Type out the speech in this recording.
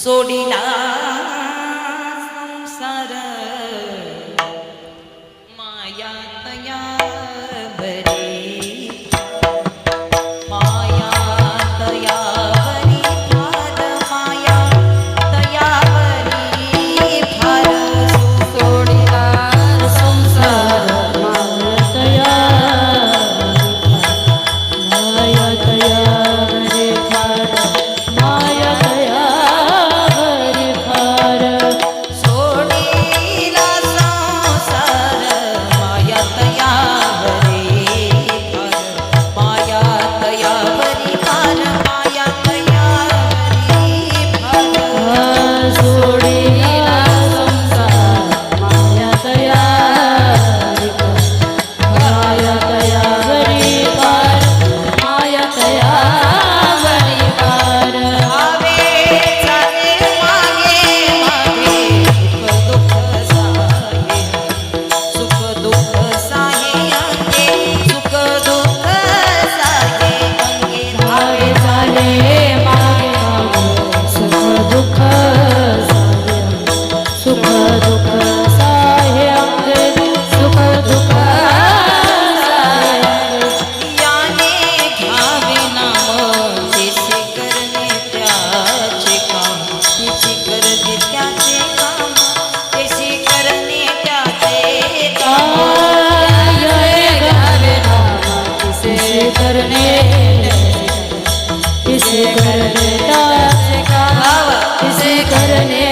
सोडिला संसार. माया तया बरे इसे इसे करने